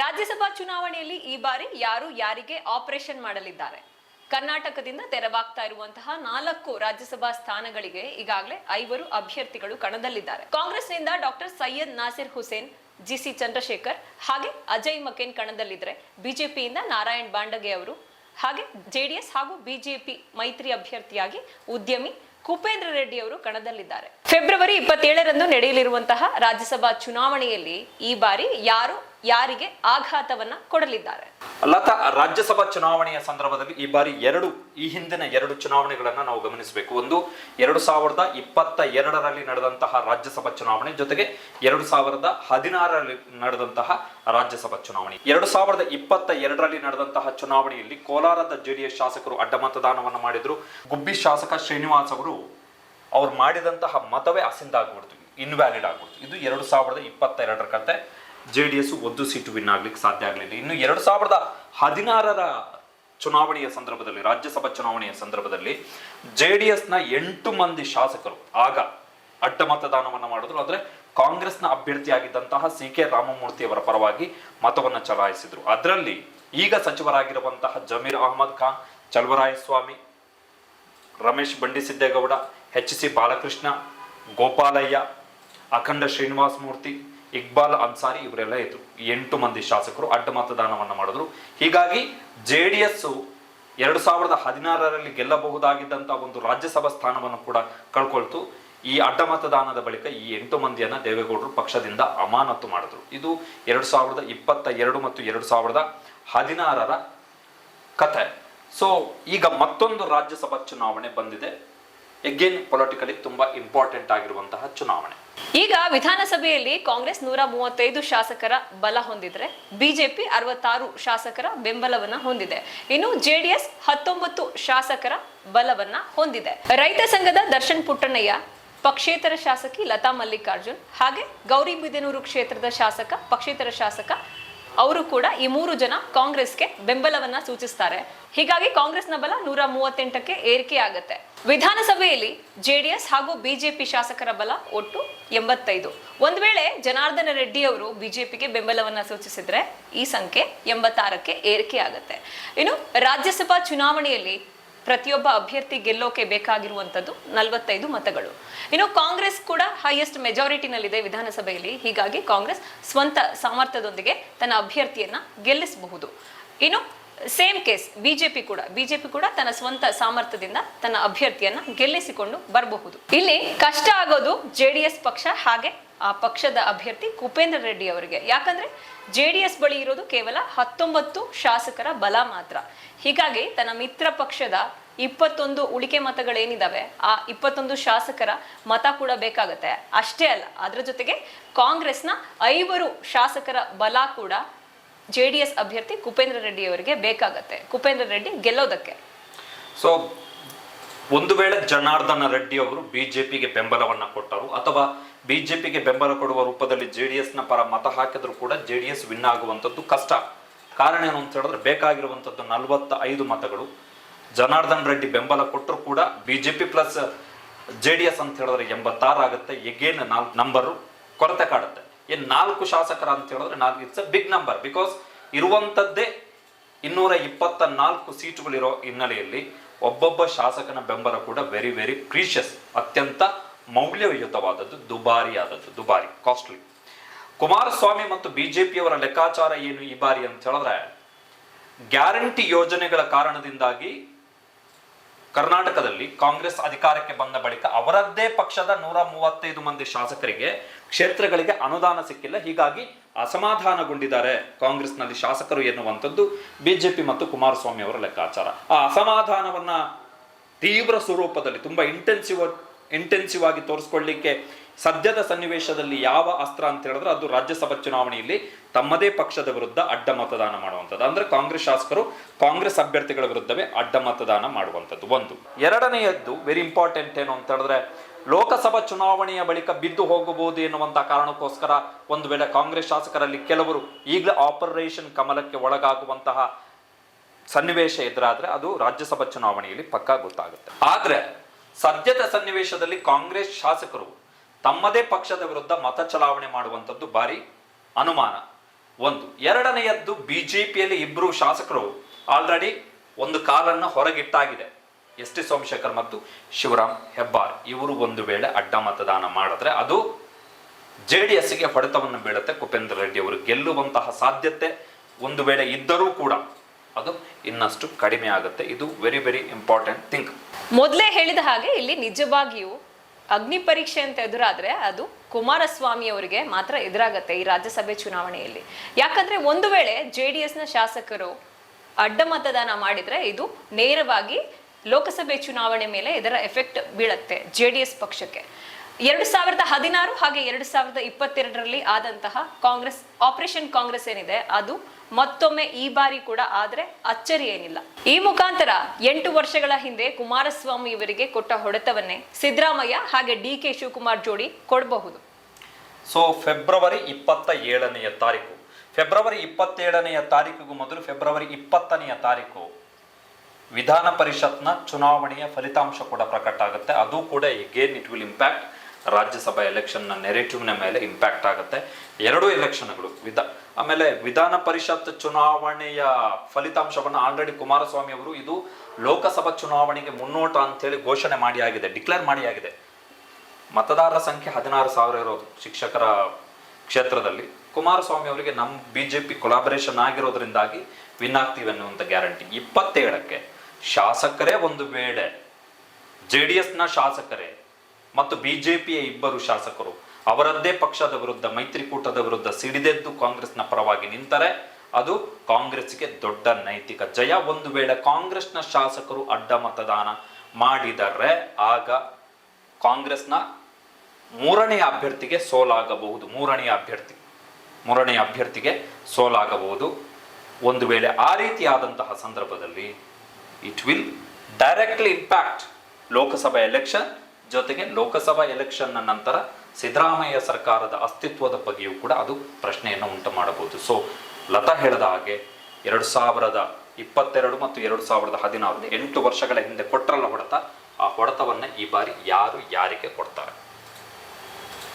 ರಾಜ್ಯಸಭಾ ಚುನಾವಣೆಯಲ್ಲಿ ಈ ಬಾರಿ ಯಾರು ಯಾರಿಗೆ ಆಪರೇಷನ್ ಮಾಡಲಿದ್ದಾರೆ? ಕರ್ನಾಟಕದಿಂದ ತೆರವಾಗ್ತಾ ಇರುವಂತಹ ನಾಲ್ಕು ರಾಜ್ಯಸಭಾ ಸ್ಥಾನಗಳಿಗೆ ಈಗಾಗಲೇ ಐವರು ಅಭ್ಯರ್ಥಿಗಳು ಕಣದಲ್ಲಿದ್ದಾರೆ. ಕಾಂಗ್ರೆಸ್ನಿಂದ doctor Syed Nasir Hussain, G C Chandrashekhar ಹಾಗೆ ಅಜಯ್ ಮಕೇನ್ ಕಣದಲ್ಲಿದ್ದರೆ ಬಿಜೆಪಿಯಿಂದ ನಾರಾಯಣ್ ಬಾಂಡಗೆ ಅವರು, ಹಾಗೆ ಜೆಡಿಎಸ್ ಹಾಗೂ ಬಿಜೆಪಿ ಮೈತ್ರಿ ಅಭ್ಯರ್ಥಿಯಾಗಿ ಉದ್ಯಮಿ ಕುಪೇಂದ್ರ ರೆಡ್ಡಿ ಅವರು ಕಣದಲ್ಲಿದ್ದಾರೆ. ಫೆಬ್ರವರಿ ಇಪ್ಪತ್ತೇಳರಂದು ನಡೆಯಲಿರುವಂತಹ ರಾಜ್ಯಸಭಾ ಚುನಾವಣೆಯಲ್ಲಿ ಈ ಬಾರಿ ಯಾರು, ಯಾರಿಗೆ ಆಘಾತವನ್ನ ಕೊಡಲಿದ್ದಾರೆ? ಲತಾ, ರಾಜ್ಯಸಭಾ ಚುನಾವಣೆಯ ಸಂದರ್ಭದಲ್ಲಿ ಈ ಬಾರಿ ಎರಡು, ಈ ಹಿಂದಿನ ಎರಡು ಚುನಾವಣೆಗಳನ್ನ ನಾವು ಗಮನಿಸಬೇಕು. ಒಂದು, ಎರಡು ಸಾವಿರದ ಇಪ್ಪತ್ತ ಎರಡರಲ್ಲಿ ನಡೆದಂತಹ ರಾಜ್ಯಸಭಾ ಚುನಾವಣೆ, ಜೊತೆಗೆ ಎರಡು ಸಾವಿರದ ಹದಿನಾರರಲ್ಲಿ ನಡೆದಂತಹ ರಾಜ್ಯಸಭಾ ಚುನಾವಣೆ. ಎರಡು ಸಾವಿರದ ಇಪ್ಪತ್ತ ಎರಡರಲ್ಲಿ ನಡೆದಂತಹ ಚುನಾವಣೆಯಲ್ಲಿ ಕೋಲಾರದ ಜೆಡಿಎಸ್ ಶಾಸಕರು ಅಡ್ಡ ಮತದಾನವನ್ನು ಮಾಡಿದ್ರು. ಗುಬ್ಬಿ ಶಾಸಕ ಶ್ರೀನಿವಾಸ್ ಅವರು ಅವ್ರು ಮಾಡಿದಂತಹ ಮತವೇ ಅಸಿಂದ ಆಗ್ಬಿಡ್ತು ಇನ್ವ್ಯಾಲಿಡ್ ಆಗ್ಬಿಡ್ತು. ಇದು ಎರಡು ಸಾವಿರದ ಇಪ್ಪತ್ತೆರಡರ ಕತೆ. ಜೆ ಡಿ ಎಸ್ ಒಂದು ಸೀಟು ವಿನ್ ಆಗ್ಲಿಕ್ಕೆ ಸಾಧ್ಯ ಆಗಲಿಲ್ಲ. ಇನ್ನು ಎರಡು ಸಾವಿರದ ಹದಿನಾರರ ಚುನಾವಣೆಯ ಸಂದರ್ಭದಲ್ಲಿ, ರಾಜ್ಯಸಭಾ ಚುನಾವಣೆಯ ಸಂದರ್ಭದಲ್ಲಿ ಜೆ ಡಿ ಎಸ್ನ ಎಂಟು ಮಂದಿ ಶಾಸಕರು, ಆಗ ಅಡ್ಡ ಮತದಾನವನ್ನು ಮಾಡಿದ್ರು. ಅಂದ್ರೆ ಕಾಂಗ್ರೆಸ್ನ ಅಭ್ಯರ್ಥಿಯಾಗಿದ್ದಂತಹ ಸಿ ಕೆ ರಾಮಮೂರ್ತಿ ಅವರ ಪರವಾಗಿ ಮತವನ್ನು ಚಲಾಯಿಸಿದ್ರು. ಅದರಲ್ಲಿ ಈಗ ಸಚಿವರಾಗಿರುವಂತಹ ಜಮೀರ್ ಅಹಮದ್ ಖಾನ್, ಚಲವರಾಯಸ್ವಾಮಿ, ರಮೇಶ್ ರಮೇಶ್ ಬಂಡಿಸಿದ್ದೇಗೌಡ ಎಚ್ ಸಿ ಬಾಲಕೃಷ್ಣ, ಗೋಪಾಲಯ್ಯ, ಅಖಂಡ ಶ್ರೀನಿವಾಸ ಮೂರ್ತಿ, ಇಕ್ಬಾಲ್ ಅನ್ಸಾರಿ ಇವರೆಲ್ಲ ಇದ್ರು. ಎಂಟು ಮಂದಿ ಶಾಸಕರು ಅಡ್ಡ ಮತದಾನವನ್ನು ಮಾಡಿದ್ರು. ಹೀಗಾಗಿ ಜೆ ಡಿ ಎಸ್ ಎರಡು ಸಾವಿರದ ಹದಿನಾರರಲ್ಲಿ ಗೆಲ್ಲಬಹುದಾಗಿದ್ದಂಥ ಒಂದು ರಾಜ್ಯಸಭಾ ಸ್ಥಾನವನ್ನು ಕೂಡ ಕಳ್ಕೊಳ್ತು. ಈ ಅಡ್ಡ ಮತದಾನದ ಬಳಿಕ ಈ ಎಂಟು ಮಂದಿಯನ್ನ ದೇವೇಗೌಡರು ಪಕ್ಷದಿಂದ ಅಮಾನತು ಮಾಡಿದ್ರು. ಇದು ಎರಡು ಸಾವಿರದ ಇಪ್ಪತ್ತ ಎರಡು ಮತ್ತು ಎರಡು ಸಾವಿರದ ಹದಿನಾರರ ಕಥೆ. ಸೊ ಈಗ ಮತ್ತೊಂದು ರಾಜ್ಯಸಭಾ ಚುನಾವಣೆ ಬಂದಿದೆ. ಎಗೇನ್ ಪೊಲಿಟಿಕಲಿ ತುಂಬಾ ಇಂಪಾರ್ಟೆಂಟ್ ಆಗಿರುವಂತಹ ಚುನಾವಣೆ. ಈಗ ವಿಧಾನಸಭೆಯಲ್ಲಿ ಕಾಂಗ್ರೆಸ್ ನೂರ ಮೂವತ್ತೈದು ಶಾಸಕರ ಬಲ ಹೊಂದಿದ್ರೆ ಬಿಜೆಪಿ ಅರವತ್ತಾರು ಶಾಸಕರ ಬೆಂಬಲವನ್ನ ಹೊಂದಿದೆ. ಇನ್ನು ಜೆಡಿಎಸ್ ಹತ್ತೊಂಬತ್ತು ಶಾಸಕರ ಬಲವನ್ನ ಹೊಂದಿದೆ. ರೈತ ಸಂಘದ ದರ್ಶನ್ ಪುಟ್ಟಣ್ಣಯ್ಯ, ಪಕ್ಷೇತರ ಶಾಸಕಿ ಲತಾ ಮಲ್ಲಿಕಾರ್ಜುನ್ ಹಾಗೆ ಗೌರಿಬಿದನೂರು ಕ್ಷೇತ್ರದ ಶಾಸಕ, ಪಕ್ಷೇತರ ಶಾಸಕ ಅವರು ಕೂಡ ಈ ಮೂರು ಜನ ಕಾಂಗ್ರೆಸ್ಗೆ ಬೆಂಬಲವನ್ನ ಸೂಚಿಸ್ತಾರೆ. ಹೀಗಾಗಿ ಕಾಂಗ್ರೆಸ್ನ ಬಲ ನೂರ ಮೂವತ್ತೆಂಟಕ್ಕೆ ಏರಿಕೆ ಆಗುತ್ತೆ. ವಿಧಾನಸಭೆಯಲ್ಲಿ ಜೆಡಿಎಸ್ ಹಾಗೂ ಬಿಜೆಪಿ ಶಾಸಕರ ಬಲ ಒಟ್ಟು ಎಂಬತ್ತೈದು. ಒಂದ್ ವೇಳೆ ಜನಾರ್ದನ ರೆಡ್ಡಿ ಅವರು ಬಿಜೆಪಿಗೆ ಬೆಂಬಲವನ್ನ ಸೂಚಿಸಿದ್ರೆ ಈ ಸಂಖ್ಯೆ ಎಂಬತ್ತಾರಕ್ಕೆ ಏರಿಕೆ ಆಗುತ್ತೆ. ಇನ್ನು ರಾಜ್ಯಸಭಾ ಚುನಾವಣೆಯಲ್ಲಿ ಪ್ರತಿಯೊಬ್ಬ ಅಭ್ಯರ್ಥಿ ಗೆಲ್ಲೋಕೆ ಬೇಕಾಗಿರುವಂತದ್ದು ನಲವತ್ತೈದು ಮತಗಳು. ಇನ್ನು ಕಾಂಗ್ರೆಸ್ ಕೂಡ ಹೈಯೆಸ್ಟ್ ಮೆಜಾರಿಟಿನಲ್ಲಿದೆ ವಿಧಾನಸಭೆಯಲ್ಲಿ. ಹೀಗಾಗಿ ಕಾಂಗ್ರೆಸ್ ಸ್ವಂತ ಸಾಮರ್ಥ್ಯದೊಂದಿಗೆ ತನ್ನ ಅಭ್ಯರ್ಥಿಯನ್ನ ಗೆಲ್ಲಿಸಬಹುದು. ಇನ್ನು ಸೇಮ್ ಕೇಸ್ ಬಿಜೆಪಿ ಕೂಡ. ಬಿಜೆಪಿ ಕೂಡ ತನ್ನ ಸ್ವಂತ ಸಾಮರ್ಥ್ಯದಿಂದ ತನ್ನ ಅಭ್ಯರ್ಥಿಯನ್ನ ಗೆಲ್ಲಿಸಿಕೊಂಡು ಬರಬಹುದು. ಇಲ್ಲಿ ಕಷ್ಟ ಆಗೋದು ಜೆಡಿಎಸ್ ಪಕ್ಷ ಹಾಗೆ ಪಕ್ಷದ ಅಭ್ಯರ್ಥಿ ಕುಪೇಂದ್ರ ರೆಡ್ಡಿ ಅವರಿಗೆ. ಯಾಕಂದ್ರೆ ಜೆಡಿಎಸ್ ಬಳಿ ಇರೋದು ಕೇವಲ ಹತ್ತೊಂಬತ್ತು ಶಾಸಕರ ಬಲ ಮಾತ್ರ. ಹೀಗಾಗಿ ತನ್ನ ಮಿತ್ರ ಪಕ್ಷದ ಇಪ್ಪತ್ತೊಂದು ಉಳಿಕೆ ಮತಗಳೇನಿದಾವೆ, ಆ ಇಪ್ಪತ್ತೊಂದು ಶಾಸಕರ ಮತ ಕೂಡ ಬೇಕಾಗತ್ತೆ. ಅಷ್ಟೇ ಅಲ್ಲ, ಅದರ ಜೊತೆಗೆ ಕಾಂಗ್ರೆಸ್ನ ಐವರು ಶಾಸಕರ ಬಲ ಕೂಡ ಜೆ ಡಿ ಎಸ್ ಅಭ್ಯರ್ಥಿ ಕುಪೇಂದ್ರ ರೆಡ್ಡಿ ಅವರಿಗೆ ಬೇಕಾಗತ್ತೆ. ಕುಪೇಂದ್ರ ರೆಡ್ಡಿ ಗೆಲ್ಲೋದಕ್ಕೆ. ಸೊ ಒಂದು ವೇಳೆ ಜನಾರ್ದನ ರೆಡ್ಡಿ ಅವರು ಬಿಜೆಪಿಗೆ ಬೆಂಬಲವನ್ನ ಕೊಟ್ಟರು ಅಥವಾ ಬಿಜೆಪಿಗೆ ಬೆಂಬಲ ಕೊಡುವ ರೂಪದಲ್ಲಿ ಜೆ ಡಿ ಎಸ್ನ ಪರ ಮತ ಹಾಕಿದ್ರು ಕೂಡ ಜೆ ಡಿ ಎಸ್ ವಿನ್ ಆಗುವಂಥದ್ದು ಕಷ್ಟ. ಕಾರಣ ಏನು ಅಂತ ಹೇಳಿದ್ರೆ ಬೇಕಾಗಿರುವಂಥದ್ದು ನಲವತ್ತ ಐದು ಮತಗಳು. ಜನಾರ್ದನ್ ರೆಡ್ಡಿ ಬೆಂಬಲ ಕೊಟ್ಟರು ಕೂಡ BJP plus J D S ಅಂತ ಹೇಳಿದ್ರೆ ಎಂಬತ್ತಾರು ಆಗುತ್ತೆ. ಎಗೇನ್ ನಾಲ್ಕು ನಂಬರು ಕೊರತೆ ಕಾಡುತ್ತೆ. ಏನು ನಾಲ್ಕು ಶಾಸಕರ ಅಂತ ಹೇಳಿದ್ರೆ ನಾಲ್ಕು it's a big number because ಇರುವಂಥದ್ದೇ ಇನ್ನೂರ ಇಪ್ಪತ್ತ ನಾಲ್ಕು ಸೀಟುಗಳಿರೋ ಹಿನ್ನೆಲೆಯಲ್ಲಿ ಒಬ್ಬೊಬ್ಬ ಶಾಸಕನ ಬೆಂಬಲ ಕೂಡ ವೆರಿ ವೆರಿ ಪ್ರೀಷಿಯಸ್ ಅತ್ಯಂತ ಮೌಲ್ಯಯುತವಾದದ್ದು ದುಬಾರಿಯಾದದ್ದು, ದುಬಾರಿ ಕಾಸ್ಟ್ಲಿ ಕುಮಾರಸ್ವಾಮಿ ಮತ್ತು ಬಿಜೆಪಿಯವರ ಲೆಕ್ಕಾಚಾರ ಏನು ಈ ಬಾರಿ ಅಂತ ಹೇಳಿದ್ರೆ, ಗ್ಯಾರಂಟಿ ಯೋಜನೆಗಳ ಕಾರಣದಿಂದಾಗಿ ಕರ್ನಾಟಕದಲ್ಲಿ ಕಾಂಗ್ರೆಸ್ ಅಧಿಕಾರಕ್ಕೆ ಬಂದ ಬಳಿಕ ಅವರದ್ದೇ ಪಕ್ಷದ ನೂರ ಮೂವತ್ತೈದು ಮಂದಿ ಶಾಸಕರಿಗೆ ಕ್ಷೇತ್ರಗಳಿಗೆ ಅನುದಾನ ಸಿಕ್ಕಿಲ್ಲ. ಹೀಗಾಗಿ ಅಸಮಾಧಾನಗೊಂಡಿದ್ದಾರೆ ಕಾಂಗ್ರೆಸ್ನಲ್ಲಿ ಶಾಸಕರು ಎನ್ನುವಂಥದ್ದು ಬಿಜೆಪಿ ಮತ್ತು ಕುಮಾರಸ್ವಾಮಿ ಅವರ ಲೆಕ್ಕಾಚಾರ. ಆ ಅಸಮಾಧಾನವನ್ನ ತೀವ್ರ ಸ್ವರೂಪದಲ್ಲಿ, ತುಂಬಾ ಇಂಟೆನ್ಸಿವ್ ಇಂಟೆನ್ಸಿವ್ ಆಗಿ ತೋರಿಸ್ಕೊಳ್ಳಿಕ್ಕೆ ಸದ್ಯದ ಸನ್ನಿವೇಶದಲ್ಲಿ ಯಾವ ಅಸ್ತ್ರ ಅಂತ ಹೇಳಿದ್ರೆ ಅದು ರಾಜ್ಯಸಭಾ ಚುನಾವಣೆಯಲ್ಲಿ ತಮ್ಮದೇ ಪಕ್ಷದ ವಿರುದ್ಧ ಅಡ್ಡ ಮತದಾನ ಮಾಡುವಂಥದ್ದು. ಅಂದ್ರೆ ಕಾಂಗ್ರೆಸ್ ಶಾಸಕರು ಕಾಂಗ್ರೆಸ್ ಅಭ್ಯರ್ಥಿಗಳ ವಿರುದ್ಧವೇ ಅಡ್ಡ ಮತದಾನ ಮಾಡುವಂಥದ್ದು ಒಂದು. ಎರಡನೆಯದ್ದು ವೆರಿ ಇಂಪಾರ್ಟೆಂಟ್ ಏನು ಅಂತ ಹೇಳಿದ್ರೆ ಲೋಕಸಭಾ ಚುನಾವಣೆಯ ಬಳಿಕ ಬಿದ್ದು ಹೋಗಬಹುದು ಎನ್ನುವಂತ ಕಾರಣಕ್ಕೋಸ್ಕರ ಒಂದು ವೇಳೆ ಕಾಂಗ್ರೆಸ್ ಶಾಸಕರಲ್ಲಿ ಕೆಲವರು ಈಗಲೇ ಆಪರೇಷನ್ ಕಮಲಕ್ಕೆ ಒಳಗಾಗುವಂತಹ ಸನ್ನಿವೇಶ ಎದುರಾದ್ರೆ ಅದು ರಾಜ್ಯಸಭಾ ಚುನಾವಣೆಯಲ್ಲಿ ಪಕ್ಕಾ ಗೊತ್ತಾಗುತ್ತೆ. ಆದ್ರೆ ಸದ್ಯದ ಸನ್ನಿವೇಶದಲ್ಲಿ ಕಾಂಗ್ರೆಸ್ ಶಾಸಕರು ತಮ್ಮದೇ ಪಕ್ಷದ ವಿರುದ್ಧ ಮತ ಚಲಾವಣೆ ಮಾಡುವಂಥದ್ದು ಭಾರಿ ಅನುಮಾನ. ಒಂದು, ಎರಡನೆಯದ್ದು ಬಿಜೆಪಿಯಲ್ಲಿ ಇಬ್ಬರು ಶಾಸಕರು ಆಲ್ರೆಡಿ ಒಂದು ಕಾಲನ್ನು ಹೊರಗಿಟ್ಟಾಗಿದೆ. ಎಸ್ ಟಿ ಸೋಮಶೇಖರ್ ಮತ್ತು ಶಿವರಾಮ್ ಹೆಬ್ಬಾರ್ ಇವರು ಒಂದು ವೇಳೆ ಅಡ್ಡ ಮತದಾನ ಮಾಡಿದ್ರೆ ಅದು ಜೆ ಡಿ ಎಸ್ಗೆ ಹೊಡೆತವನ್ನು ಬೀಳುತ್ತೆ. ಕುಪೇಂದ್ರ ರೆಡ್ಡಿ ಅವರು ಗೆಲ್ಲುವಂತಹ ಸಾಧ್ಯತೆ ಒಂದು ವೇಳೆ ಇದ್ದರೂ ಕೂಡ ಅದು ಇನ್ನಷ್ಟು ಕಡಿಮೆ ಆಗುತ್ತೆ. ಇದು ವೆರಿ ವೆರಿ ಇಂಪಾರ್ಟೆಂಟ್ ಥಿಂಕ್ ಮೊದಲೇ ಹೇಳಿದ ಹಾಗೆ ಇಲ್ಲಿ ನಿಜವಾಗಿಯೂ ಅಗ್ನಿ ಪರೀಕ್ಷೆ ಅಂತ ಎದುರಾದ್ರೆ ಅದು ಕುಮಾರಸ್ವಾಮಿ ಅವರಿಗೆ ಮಾತ್ರ ಎದುರಾಗತ್ತೆ ಈ ರಾಜ್ಯಸಭೆ ಚುನಾವಣೆಯಲ್ಲಿ. ಯಾಕಂದ್ರೆ ಒಂದು ವೇಳೆ ಜೆ ಡಿ ಎಸ್ನ ಶಾಸಕರು ಅಡ್ಡ ಮತದಾನ ಮಾಡಿದ್ರೆ ಇದು ನೇರವಾಗಿ ಲೋಕಸಭೆ ಚುನಾವಣೆ ಮೇಲೆ ಇದರ ಎಫೆಕ್ಟ್ ಬೀಳತ್ತೆ ಜೆ ಡಿ ಎಸ್ ಪಕ್ಷಕ್ಕೆ. ಎರಡು ಸಾವಿರದ ಹದಿನಾರು ಹಾಗೆ ಎರಡು ಸಾವಿರದ ಇಪ್ಪತ್ತೆರಡರಲ್ಲಿ ಆದಂತಹ ಕಾಂಗ್ರೆಸ್, ಆಪರೇಷನ್ ಕಾಂಗ್ರೆಸ್ ಏನಿದೆ ಅದು ಮತ್ತೊಮ್ಮೆ ಈ ಬಾರಿ ಕೂಡ ಆದ್ರೆ ಅಚ್ಚರಿ ಏನಿಲ್ಲ. ಈ ಮುಖಾಂತರ ಎಂಟು ವರ್ಷಗಳ ಹಿಂದೆ ಕುಮಾರಸ್ವಾಮಿ ಇವರಿಗೆ ಕೊಟ್ಟ ಹೊಡೆತವನ್ನೇ ಸಿದ್ದರಾಮಯ್ಯ ಹಾಗೆ ಡಿ ಕೆ ಶಿವಕುಮಾರ್ ಜೋಡಿ ಕೊಡಬಹುದು. ಸೊ ಫೆಬ್ರವರಿ ಇಪ್ಪತ್ತ ಏಳನೆಯ ತಾರೀಕು. ಫೆಬ್ರವರಿ ಇಪ್ಪತ್ತೇಳನೆಯ ತಾರೀಕಿಗೂ ಮೊದಲು ಫೆಬ್ರವರಿ ಇಪ್ಪತ್ತನೆಯ ತಾರೀಕು ವಿಧಾನ ಪರಿಷತ್ನ ಚುನಾವಣೆಯ ಫಲಿತಾಂಶ ಕೂಡ ಪ್ರಕಟ ಆಗುತ್ತೆ. ಅದು ಕೂಡ again it will impact Rajya Sabha ಎಲೆಕ್ಷನ್ನ ನೆರೆಟಿವ್ನ ಮೇಲೆ ಇಂಪ್ಯಾಕ್ಟ್ ಆಗುತ್ತೆ. ಎರಡು ಎಲೆಕ್ಷನ್ಗಳು ವಿಧ ಆಮೇಲೆ ವಿಧಾನ ಪರಿಷತ್ ಚುನಾವಣೆಯ ಫಲಿತಾಂಶವನ್ನು ಆಲ್ರೆಡಿ ಕುಮಾರಸ್ವಾಮಿ ಅವರು ಇದು ಲೋಕಸಭಾ ಚುನಾವಣೆಗೆ ಮುನ್ನೋಟ ಅಂತೇಳಿ ಘೋಷಣೆ ಮಾಡಿ ಆಗಿದೆ ಡಿಕ್ಲೇರ್ ಮಾಡಿ ಆಗಿದೆ ಮತದಾರರ ಸಂಖ್ಯೆ ಹದಿನಾರು ಸಾವಿರ ಇರೋದು ಶಿಕ್ಷಕರ ಕ್ಷೇತ್ರದಲ್ಲಿ ಕುಮಾರಸ್ವಾಮಿ ಅವರಿಗೆ ನಮ್ಮ ಬಿ ಜೆ ಪಿ ಕೊಲಾಬರೇಷನ್ ಆಗಿರೋದ್ರಿಂದಾಗಿ ವಿನ್ ಆಗ್ತೀವಿ ಅನ್ನುವಂಥ ಗ್ಯಾರಂಟಿ ಇಪ್ಪತ್ತೇಳಕ್ಕೆ ಶಾಸಕರೇ ಒಂದು ವೇಳೆ ಜೆ ಡಿ ಎಸ್ನ ಶಾಸಕರೇ ಮತ್ತು ಬಿ ಜೆ ಪಿಯ ಇಬ್ಬರು ಶಾಸಕರು. ಅವರದ್ದೇ ಪಕ್ಷದ ವಿರುದ್ಧ, ಮೈತ್ರಿಕೂಟದ ವಿರುದ್ಧ ಸಿಡಿದೆದ್ದು ಕಾಂಗ್ರೆಸ್ನ ಪರವಾಗಿ ನಿಂತರೆ ಅದು ಕಾಂಗ್ರೆಸ್ಗೆ ದೊಡ್ಡ ನೈತಿಕ ಜಯ. ಒಂದು ವೇಳೆ ಕಾಂಗ್ರೆಸ್ನ ಶಾಸಕರು ಅಡ್ಡ ಮತದಾನ ಮಾಡಿದರೆ ಆಗ ಕಾಂಗ್ರೆಸ್ನ ಮೂರನೆಯ ಅಭ್ಯರ್ಥಿಗೆ ಸೋಲಾಗಬಹುದು ಮೂರನೆಯ ಅಭ್ಯರ್ಥಿ ಮೂರನೆಯ ಅಭ್ಯರ್ಥಿಗೆ ಸೋಲಾಗಬಹುದು. ಒಂದು ವೇಳೆ ಆ ರೀತಿಯಾದಂತಹ ಸಂದರ್ಭದಲ್ಲಿ it will directly impact Lok Sabha election ಜೊತೆಗೆ ಲೋಕಸಭಾ ಎಲೆಕ್ಷನ್ನ ನಂತರ ಸಿದ್ದರಾಮಯ್ಯ ಸರ್ಕಾರದ ಅಸ್ತಿತ್ವದ ಬಗ್ಗೆಯೂ ಕೂಡ ಅದು ಪ್ರಶ್ನೆಯನ್ನು ಉಂಟು ಮಾಡಬಹುದು. ಸೊ ಲತಾ ಹೇಳಿದ ಹಾಗೆ ಎರಡು ಸಾವಿರದ ಇಪ್ಪತ್ತೆರಡು ಮತ್ತು ಎರಡು ಸಾವಿರದ ಹದಿನಾರು, ಎಂಟು ವರ್ಷಗಳ ಹಿಂದೆ ಕೊಟ್ಟರಲ್ಲ ಹೊಡೆತ, ಆ ಹೊಡೆತವನ್ನ ಈ ಬಾರಿ ಯಾರು ಯಾರಿಗೆ ಕೊಡ್ತಾರೆ?